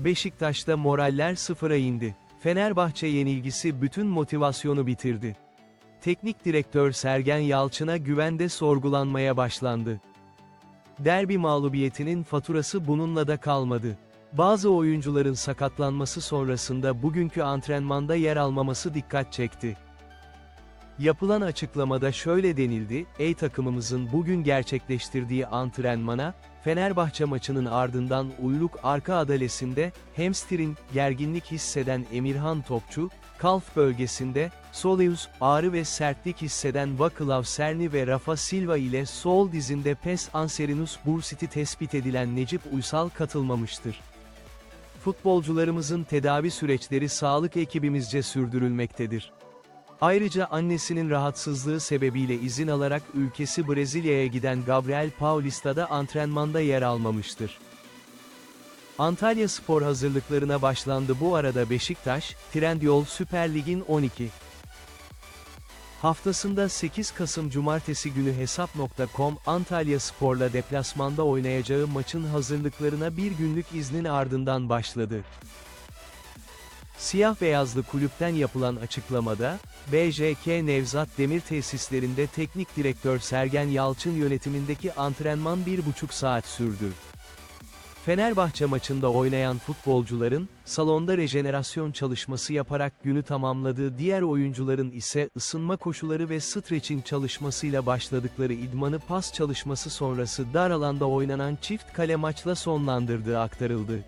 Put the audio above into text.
Beşiktaş'ta moraller sıfıra indi. Fenerbahçe yenilgisi bütün motivasyonu bitirdi. Teknik direktör Sergen Yalçın'a güvende sorgulanmaya başlandı. Derbi mağlubiyetinin faturası bununla da kalmadı. Bazı oyuncuların sakatlanması sonrasında bugünkü antrenmanda yer almaması dikkat çekti. Yapılan açıklamada şöyle denildi, Ey takımımızın bugün gerçekleştirdiği antrenmana, Fenerbahçe maçının ardından uyluk arka adalesinde, hamstring, gerginlik hisseden Emirhan Topçu, kalf bölgesinde, soleus, ağrı ve sertlik hisseden Vaclav Serni ve Rafa Silva ile sol dizinde pes anserinus bursiti tespit edilen Necip Uysal katılmamıştır. Futbolcularımızın tedavi süreçleri sağlık ekibimizce sürdürülmektedir. Ayrıca annesinin rahatsızlığı sebebiyle izin alarak ülkesi Brezilya'ya giden Gabriel Paulista da antrenmanda yer almamıştır. Antalya Spor hazırlıklarına başlandı bu arada Beşiktaş, Trendyol Süper Lig'in 12. Haftasında 8 Kasım Cumartesi günü Hesap.com Antalya Spor'la deplasmanda oynayacağı maçın hazırlıklarına bir günlük iznin ardından başladı. Siyah beyazlı kulüpten yapılan açıklamada, BJK Nevzat Demir tesislerinde teknik direktör Sergen Yalçın yönetimindeki antrenman bir buçuk saat sürdü. Fenerbahçe maçında oynayan futbolcuların, salonda rejenerasyon çalışması yaparak günü tamamladığı diğer oyuncuların ise ısınma koşuları ve stretching çalışmasıyla başladıkları idmanı pas çalışması sonrası dar alanda oynanan çift kale maçla sonlandırdığı aktarıldı.